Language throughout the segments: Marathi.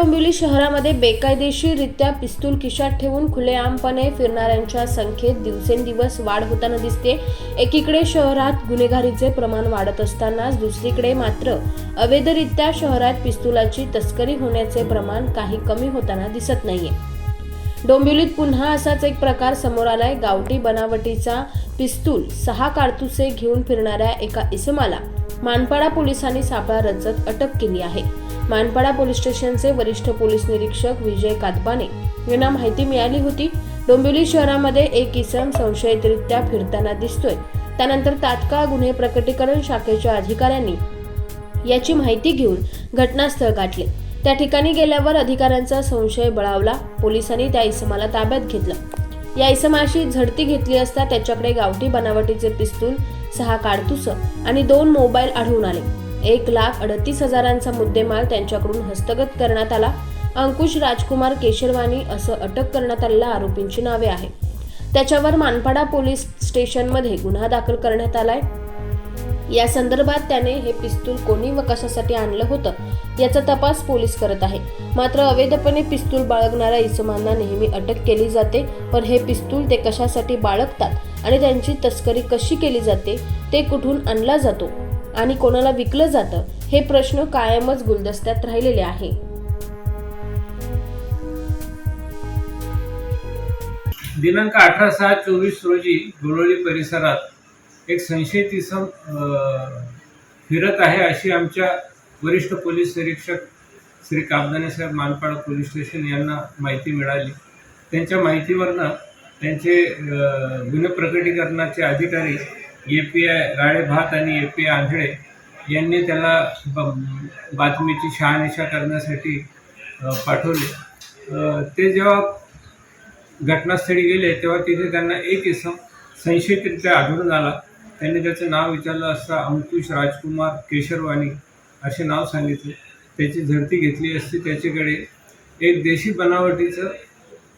डोंबिवली शहरामध्ये बेकायदेशीररित्या पिस्तूल खिशात ठेवून खुलेआमपणे फिरणाऱ्यांच्या संख्येत दिवसेंदिवस वाढ होताना दिसते. एकीकडे शहरात गुन्हेगारीचे प्रमाण वाढत असतानाच दुसरीकडे मात्र अवैधरित्या शहरात पिस्तुलाची तस्करी होण्याचे प्रमाण काही कमी होताना दिसत नाहीये. डोंबिवलीत पुन्हा असाच एक प्रकार समोर आलाय. गावठी बनावटीचा पिस्तूल सहा कारतुसे घेऊन फिरणाऱ्या एका इसमाला मानपाडा पोलिसांनी सापळा रचत अटक केली आहे. मानपाडा पोलीस स्टेशनचे वरिष्ठ पोलीस निरीक्षक विजय कातबाने. यांना माहिती मिळाली होती डोंबिवली शहरामध्ये एक इसम संशयितरित्या फिरताना दिसतोय. त्यानंतर तात्काळ गुन्हे प्रकटीकरण शाखेच्या अधिकाऱ्यांनी याची माहिती घेऊन घटनास्थळ गाठले. त्या ठिकाणी गेल्यावर अधिकाऱ्यांचा संशय बळावला. पोलिसांनी त्या इसमाला ताब्यात घेतलं. या इसमाशी झडती घेतली असता त्याच्याकडे गावठी बनावटीचे पिस्तूल सहा काडतुस आणि दोन मोबाईल आढळून आले. एक लाख अडतीस हजारांचा मुद्देमाल त्यांच्याकडून हस्तगत करण्यात आला. अंकुश राजकुमार केशरवानी असं अटक करण्यात आलेल्या आरोपींची नावे आहे त्याच्यावर मानपाडा पोलीस स्टेशनमध्ये गुन्हा दाखल करण्यात आलाय. या संदर्भात त्याने हे पिस्तूल कोणी व कशासाठी आणलं होतं याचा तपास पोलीस करत आहे. मात्र अवैधपणे पिस्तूल बाळगणाऱ्या इसमांना नेहमी अटक केली जाते पण हे पिस्तूल ते कशासाठी बाळगतात आणि त्यांची तस्करी कशी केली जाते ते कुठून आणला जातो? आणि कोणाला विकलं जातं हे प्रश्न कायमच गुलदस्त्यात राहिलेले आहे. दिनांक अठरा सहा चोवीस रोजी गोळवली परिसरात एक संशयित इसम फिरत आहे अशी आमच्या वरिष्ठ पोलीस निरीक्षक श्री कामदाने साहेब मानपाडा पोलीस स्टेशन यांना माहिती मिळाली. त्यांच्या माहितीवरनं त्यांचे गुन्हे प्रकटीकरणाचे अधिकारी ए पी आय राळेभात आणि ए पी आय आंधळे यांनी त्याला ब बातमीची शहानिशा करण्यासाठी पाठवले. ते जेव्हा घटनास्थळी गेले तेव्हा तिथे त्यांना एक इसम संशयितरित्या आढळून आला. त्यांनी त्याचं नाव विचारलं असता अंकुश राजकुमार केशरवाणी असे नाव सांगितले. त्याची झडती घेतली असती. त्याच्याकडे एक देशी बनावटीचं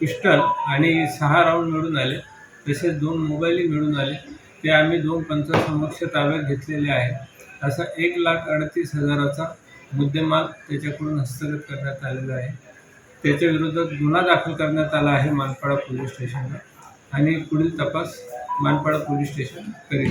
पिस्टल आणि सहा राऊंड मिळून आले. तसेच दोन मोबाईलही मिळून आले. ते आम्ही दोन पंचासमक्ष ताब्यात घेतलेले आहे असा एक लाख अडतीस हजाराचा मुद्देमाल त्याच्याकडून हस्तगत करण्यात आलेला आहे. त्याच्या विरोधात गुन्हा दाखल करण्यात आला आहे मानपाडा पोलीस स्टेशनला. आणि पुढील तपास मानपाडा पोलीस स्टेशन करेल